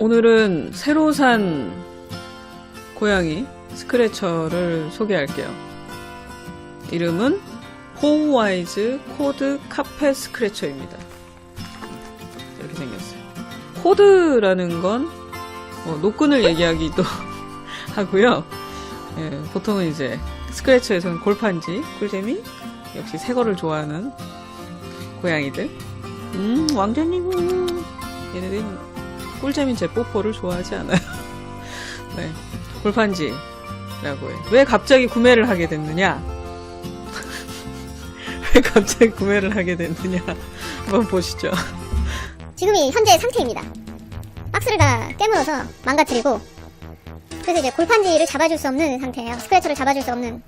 오늘은 새로 산 고양이 스크래처를 소개할게요. 이름은 포우와이즈 코드 카펫 스크래처입니다. 이렇게 생겼어요. 코드라는 건 어, 노끈을 얘기하기도 하고요. 예, 보통은 이제 스크래처에서는 골판지, 꿀잼이 역시 새 거를 좋아하는 고양이들. 음, 왕자님은 얘네들은 꿀잼인 제 뽀뽀를 좋아하지 않아요. 네, 골판지라고 해. 왜 갑자기 구매를 하게 됐느냐? 왜 갑자기 구매를 하게 됐느냐? 한번 보시죠. 지금이 현재 상태입니다. 박스를 다 깨물어서 망가뜨리고 그래서 이제 골판지를 잡아줄 수 없는 상태예요. 스크래처를 잡아줄 수 없는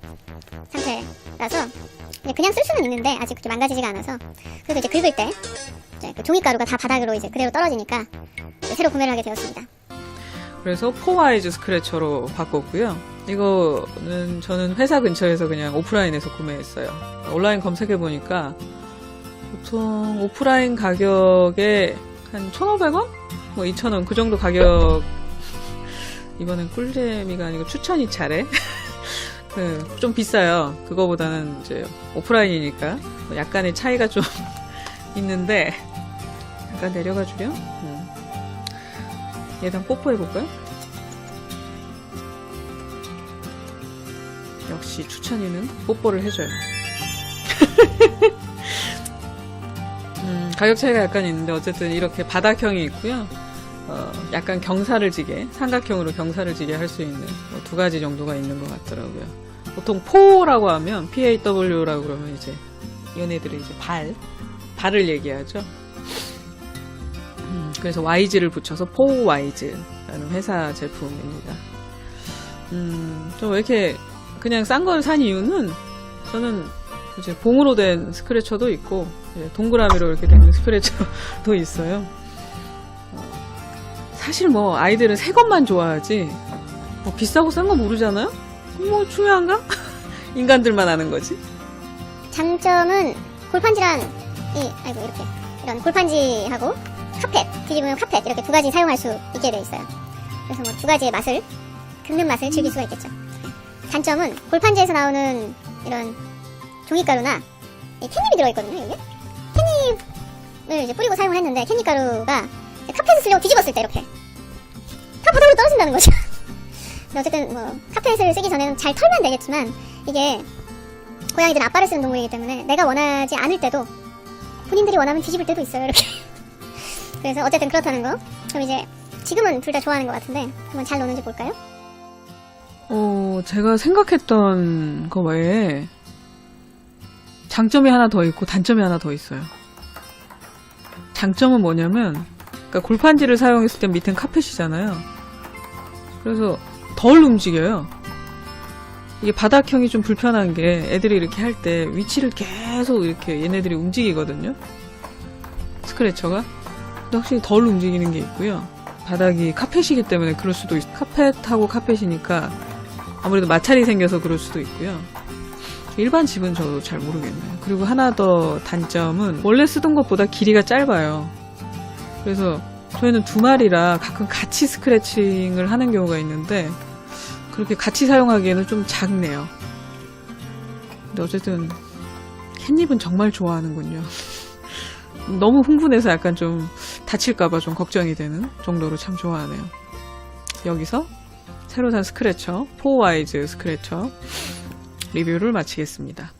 상태라서 그냥 쓸 수는 있는데 아직 그렇게 망가지지가 않아서 그래서 이제 긁을 때 이제 그 종이가루가 다 바닥으로 이제 그대로 떨어지니까 이제 새로 구매를 하게 되었습니다. 그래서 포와이즈 스크래처로 바꿨고요. 이거는 저는 회사 근처에서 그냥 오프라인에서 구매했어요. 온라인 검색해 보니까 보통 오프라인 가격에 한 1,500원? 뭐 2,000원 그 정도 가격 이번엔 꿀잼이가 아니고 추천이 차례 그, 좀 비싸요. 그거보다는 이제 오프라인이니까 뭐 약간의 차이가 좀 있는데 약간 내려가 주려? 음. 얘랑 뽀뽀해 볼까요? 역시 추천이는 뽀뽀를 해줘요. 음, 가격 차이가 약간 있는데 어쨌든 이렇게 바닥형이 있고요. 어, 약간 경사를 지게 삼각형으로 경사를 지게 할 수 있는 뭐 두 가지 정도가 있는 것 같더라고요. 보통 포라고 하면 PAW라고 그러면 이제 얘네들의 이제 발 발을 얘기하죠. 음, 그래서 YG를 붙여서 포와이즈라는 회사 제품입니다. 음, 좀 왜 이렇게 그냥 싼 걸 산 이유는 저는 이제 봉으로 된 스크래처도 있고 이제 동그라미로 이렇게 된 스크래처도 있어요. 어, 사실 뭐 아이들은 새 것만 좋아하지 뭐 비싸고 싼 거 모르잖아요. 뭐 중요한가? 인간들만 아는 거지. 장점은 골판지랑 이 아이고 이렇게 이런 골판지하고 카펫 뒤집으면 카펫 이렇게 두 가지 사용할 수 있게 돼 있어요. 그래서 뭐 두 가지의 맛을 긁는 맛을 즐길 수가 있겠죠. 단점은 골판지에서 나오는 이런 종이가루나 이 캣닙이 들어있거든요. 여기 캣닙을 이제 뿌리고 사용을 했는데 캣닙 가루가 이제 카펫을 쓰려고 뒤집었을 때 이렇게 다 바닥으로 떨어진다는 거죠. 어쨌든 뭐 카펫을 쓰기 전에는 잘 털면 되겠지만 이게 고양이들은 앞발을 쓰는 동물이기 때문에 내가 원하지 않을 때도 본인들이 원하면 뒤집을 때도 있어요 이렇게 그래서 어쨌든 그렇다는 거 그럼 이제 지금은 둘 다 좋아하는 것 같은데 한번 잘 노는지 볼까요? 어, 제가 생각했던 거 외에 장점이 하나 더 있고 단점이 하나 더 있어요. 장점은 뭐냐면, 그러니까 골판지를 사용했을 땐 밑엔 카펫이잖아요. 그래서 덜 움직여요. 이게 바닥형이 좀 불편한 게 애들이 이렇게 할 때 위치를 계속 이렇게 얘네들이 움직이거든요. 스크래처가. 근데 확실히 덜 움직이는 게 있고요. 바닥이 카펫이기 때문에 그럴 수도 있 카펫하고 카펫이니까 아무래도 마찰이 생겨서 그럴 수도 있고요. 일반 집은 저도 잘 모르겠네요. 그리고 하나 더 단점은 원래 쓰던 것보다 길이가 짧아요. 그래서 저희는 두 마리라 가끔 같이 스크래칭을 하는 경우가 있는데 그렇게 같이 사용하기에는 좀 작네요. 근데 어쨌든 캣닙은 정말 좋아하는군요. 너무 흥분해서 약간 좀 다칠까봐 좀 걱정이 되는 정도로 참 좋아하네요. 여기서 새로 산 스크래처, 포와이즈 스크래처 리뷰를 마치겠습니다.